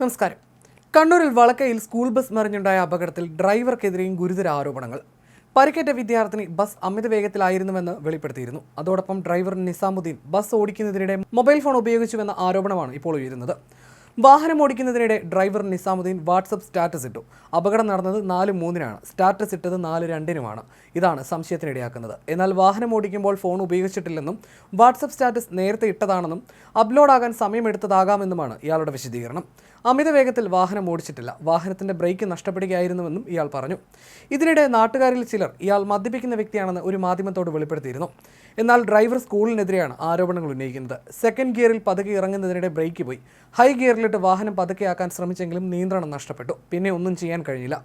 നമസ്കാരം. കണ്ണൂരിൽ വളക്കയിൽ school bus മറിഞ്ഞുണ്ടായ അപകടത്തിൽ ഡ്രൈവർക്കെതിരെയും ഗുരുതര ആരോപണങ്ങൾ. പരിക്കേറ്റ വിദ്യാർത്ഥിനി ബസ് അമിത വേഗത്തിലായിരുന്നുവെന്ന് വെളിപ്പെടുത്തിയിരുന്നു. അതോടൊപ്പം ഡ്രൈവർ നിസാമുദ്ദീൻ ബസ് ഓടിക്കുന്നതിനിടെ മൊബൈൽ ഫോൺ ഉപയോഗിച്ചുവെന്ന ആരോപണമാണ് ഇപ്പോൾ ഉയരുന്നത്. വാഹനം ഓടിക്കുന്നതിനിടെ ഡ്രൈവർ നിസാമുദ്ദീൻ വാട്സപ്പ് സ്റ്റാറ്റസ് ഇട്ടു. അപകടം നടന്നത് നാല് മൂന്നിനാണ്. സ്റ്റാറ്റസ് ഇട്ടത് നാല് രണ്ടിനുമാണ്. ഇതാണ് സംശയത്തിനിടയാക്കുന്നത്. എന്നാൽ വാഹനം ഓടിക്കുമ്പോൾ ഫോൺ ഉപയോഗിച്ചിട്ടില്ലെന്നും വാട്സപ്പ് സ്റ്റാറ്റസ് നേരത്തെ ഇട്ടതാണെന്നും അപ്ലോഡാകാൻ സമയമെടുത്തതാകാമെന്നുമാണ് ഇയാളുടെ വിശദീകരണം. അമിത വേഗത്തിൽ വാഹനം ഓടിച്ചിട്ടില്ല. വാഹനത്തിന്റെ ബ്രേക്ക് നഷ്ടപ്പെടുകയായിരുന്നുവെന്നും ഇയാൾ പറഞ്ഞു. ഇതിനിടെ നാട്ടുകാരിൽ ചിലർ ഇയാൾ മദ്യപിക്കുന്ന വ്യക്തിയാണെന്ന് ഒരു മാധ്യമത്തോട് വെളിപ്പെടുത്തിയിരുന്നു. എന്നാൽ ഡ്രൈവർ സ്കൂളിനെതിരെയാണ് ആരോപണങ്ങൾ ഉന്നയിക്കുന്നത്. സെക്കൻഡ് ഗിയറിൽ പതുക്കെ ഇറങ്ങുന്നതിനിടെ ബ്രേക്ക് പോയി. ഹൈ ഗിയറിലിട്ട് വാഹനം പതുക്കെയാക്കാൻ ശ്രമിച്ചെങ്കിലും നിയന്ത്രണം നഷ്ടപ്പെട്ടു. പിന്നെ ഒന്നും ചെയ്യാൻ കഴിഞ്ഞില്ല.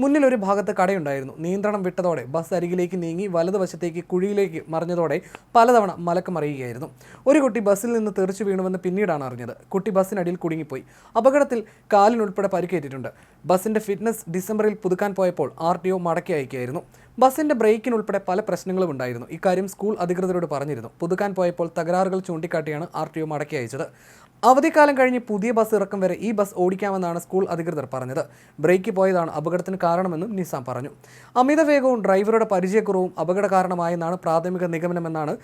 മുന്നിൽ ഒരു ഭാഗത്ത് കടയുണ്ടായിരുന്നു. നിയന്ത്രണം വിട്ടതോടെ ബസ് അരികിലേക്ക് നീങ്ങി വലതുവശത്തേക്ക് കുഴിയിലേക്ക് മറിഞ്ഞതോടെ പലതവണ മലക്കമറിയുകയായിരുന്നു ഒരു കുട്ടി ബസ്സിൽ നിന്ന് തെറിച്ചു വീണുവെന്ന് പിന്നീടാണ് അറിഞ്ഞത്. കുട്ടി ബസ്സിനടിയിൽ കുടുങ്ങിപ്പോയി. അപകടത്തിൽ കാലിനുൾപ്പെടെ പരിക്കേറ്റിട്ടുണ്ട്. ബസ്സിന്റെ ഫിറ്റ്നസ് ഡിസംബറിൽ പുതുക്കാൻ പോയപ്പോൾ ആർ ടി ഒ മടക്കി അയക്കുകയായിരുന്നു. ബസ്സിന്റെ ബ്രേക്കിനുൾപ്പെടെ പല പ്രശ്നങ്ങളും ഉണ്ടായിരുന്നു. ഇക്കാര്യം സ്കൂൾ അധികൃതരോട് പറഞ്ഞിരുന്നു. പുതുക്കാൻ പോയപ്പോൾ തകരാറുകൾ ചൂണ്ടിക്കാട്ടിയാണ് ആർ ടി ഒ മടക്കി അയച്ചത്. അവധിക്കാലം കഴിഞ്ഞ് പുതിയ ബസ് ഇറക്കം വരെ ഈ ബസ് ഓടിക്കാമെന്നാണ് സ്കൂൾ അധികൃതർ പറഞ്ഞത്. ബ്രേക്ക് പോയതാണ് അപകടത്തിന് കാരണമെന്നും നിസാം പറഞ്ഞു. അമിത വേഗവും ഡ്രൈവറുടെ പരിചയക്കുറവും അപകട കാരണമായെന്നാണ് പ്രാഥമിക നിഗമനമെന്നാണ്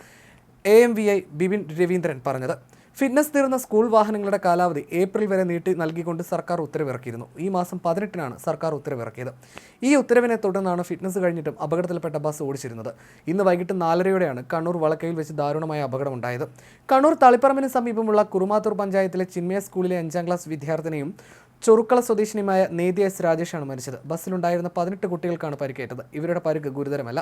A M V I Bipin Raveendran പറഞ്ഞത്. ഫിറ്റ്നസ് തീർന്ന സ്കൂൾ വാഹനങ്ങളുടെ കാലാവധി ഏപ്രിൽ വരെ നീട്ടി നൽകിക്കൊണ്ട് സർക്കാർ ഉത്തരവിറക്കിയിരുന്നു. ഈ മാസം പതിനെട്ടിനാണ് സർക്കാർ ഉത്തരവിറക്കിയത്. ഈ ഉത്തരവിനെ തുടർന്നാണ് ഫിറ്റ്നസ് കഴിഞ്ഞിട്ടും അപകടത്തിൽപ്പെട്ട ബസ് ഓടിച്ചിരുന്നത്. ഇന്ന് വൈകിട്ട് നാലരയോടെയാണ് കണ്ണൂർ വളക്കയിൽ വെച്ച് ദാരുണമായ അപകടമുണ്ടായത്. കണ്ണൂർ തളിപ്പറമ്പിന് സമീപമുള്ള കുറുമാത്തൂർ പഞ്ചായത്തിലെ ചിന്മയ സ്കൂളിലെ അഞ്ചാം ക്ലാസ് വിദ്യാർത്ഥിനിയും ചൊറുക്കള സ്വദേശിനിയുമായ നേതി എസ് രാജേഷാണ് മരിച്ചത്. ബസ്സിലുണ്ടായിരുന്ന പതിനെട്ട് കുട്ടികൾക്കാണ് പരിക്കേറ്റത്. ഇവരുടെ പരിക്ക് ഗുരുതരമല്ല.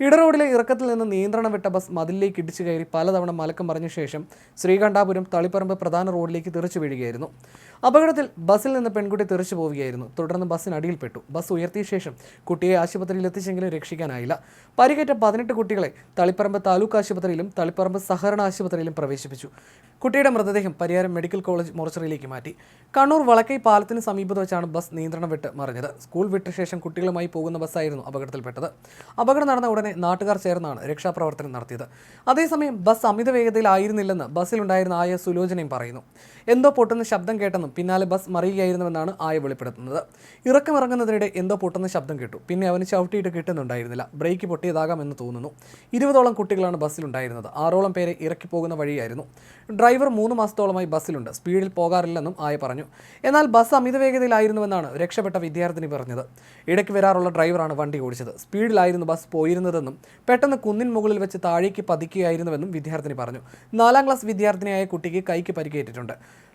ഇടറോഡിലെ ഇറക്കത്തിൽ നിന്ന് നിയന്ത്രണം വിട്ട ബസ് മതിലിലേക്ക് ഇടിച്ചു കയറി പലതവണ മലക്കം പറഞ്ഞ ശേഷം ശ്രീകണ്ഠാപുരം തളിപ്പറമ്പ് പ്രധാന റോഡിലേക്ക് തെറിച്ചു വീഴുകയായിരുന്നു. അപകടത്തിൽ ബസ്സിൽ നിന്ന് പെൺകുട്ടി തെറിച്ചു പോവുകയായിരുന്നു. തുടർന്ന് ബസ്സിനടിയിൽപ്പെട്ടു. ബസ് ഉയർത്തിയ ശേഷം കുട്ടിയെ ആശുപത്രിയിൽ എത്തിച്ചെങ്കിലും രക്ഷിക്കാനായില്ല. പരിക്കേറ്റ പതിനെട്ട് കുട്ടികളെ തളിപ്പറമ്പ് താലൂക്ക് ആശുപത്രിയിലും തളിപ്പറമ്പ് സഹകരണ ആശുപത്രിയിലും പ്രവേശിപ്പിച്ചു. കുട്ടിയുടെ മൃതദേഹം പരിയാരം മെഡിക്കൽ കോളേജ് മോർച്ചറിയിലേക്ക് മാറ്റി. കണ്ണൂർ വളക്കൈ പാലത്തിന് സമീപത്ത് വെച്ചാണ് ബസ് നിയന്ത്രണം വിട്ട് മറിഞ്ഞത്. സ്കൂൾ വിട്ട ശേഷം കുട്ടികളുമായി പോകുന്ന ബസ്സായിരുന്നു അപകടത്തിൽപ്പെട്ടത്. അപകടം നടന്ന ഉടനെ നാട്ടുകാർ ചേർന്നാണ് രക്ഷാപ്രവർത്തനം നടത്തിയത്. അതേസമയം ബസ് അമിത വേഗതയിലായിരുന്നില്ലെന്ന് ബസ്സിലുണ്ടായിരുന്ന ആയ സുലോചനയും പറയുന്നു. എന്തോ പൊട്ടുന്ന ശബ്ദം കേട്ടെന്നും പിന്നാലെ ബസ് മറിയുകയായിരുന്നുവെന്നാണ് ആയ വെളിപ്പെടുത്തുന്നത്. ഇറക്കമിറങ്ങുന്നതിനിടെ എന്തോ പൊട്ടുന്ന ശബ്ദം കേട്ടു. പിന്നെ അവന് ചവിട്ടിയിട്ട് കിട്ടുന്നുണ്ടായിരുന്നില്ല. ബ്രേക്ക് പൊട്ടിയതാകാമെന്ന് തോന്നുന്നു. ഇരുപതോളം കുട്ടികളാണ് ബസ്സിലുണ്ടായിരുന്നത്. ആറോളം പേരെ ഇറക്കി പോകുന്ന വഴിയായിരുന്നു. ഡ്രൈവർ മൂന്ന് മാസത്തോളമായി ബസ്സിലുണ്ട്. സ്പീഡിൽ പോകാറില്ലെന്നും ആയ പറഞ്ഞു. എന്നാൽ ബസ് അമിത വേഗതയിലായിരുന്നുവെന്നാണ് രക്ഷപ്പെട്ട വിദ്യാർത്ഥിനി പറഞ്ഞത്. ഇടയ്ക്ക് വരാറുള്ള ഡ്രൈവറാണ് വണ്ടി ഓടിച്ചത്. സ്പീഡിലായിരുന്നു ബസ് പോയിരുന്നതെന്നും പെട്ടെന്ന് കുന്നിൻ മുകളിൽ വെച്ച് താഴേക്ക് പതിക്കുകയായിരുന്നുവെന്നും വിദ്യാർത്ഥിനി പറഞ്ഞു. നാലാം ക്ലാസ് വിദ്യാർത്ഥിനിയായ കുട്ടിക്ക് കൈക്ക് പരിക്കേറ്റിട്ടുണ്ട്.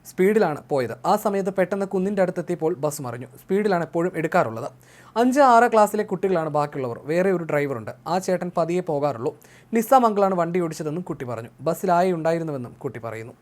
സ്പീഡിലാണ് പോയത്. ആ സമയത്ത് പെട്ടെന്ന് കുന്നിന്റെ അടുത്തെത്തിയപ്പോൾ ബസ് മറിഞ്ഞു. സ്പീഡിലാണ് എപ്പോഴും എടുക്കാറുള്ളത്. അഞ്ച് ആറ് ക്ലാസ്സിലെ കുട്ടികളാണ് ബാക്കിയുള്ളവർ. വേറെ ഒരു ഡ്രൈവറുണ്ട്. ആ ചേട്ടൻ പതിയെ പോകാറുള്ളൂ. നിസ്സാം അങ്കിളാണ് വണ്ടി ഓടിച്ചതെന്നും കുട്ടി പറഞ്ഞു. ബസ്സിലായി ഉണ്ടായിരുന്നുവെന്നും കുട്ടി പറയുന്നു.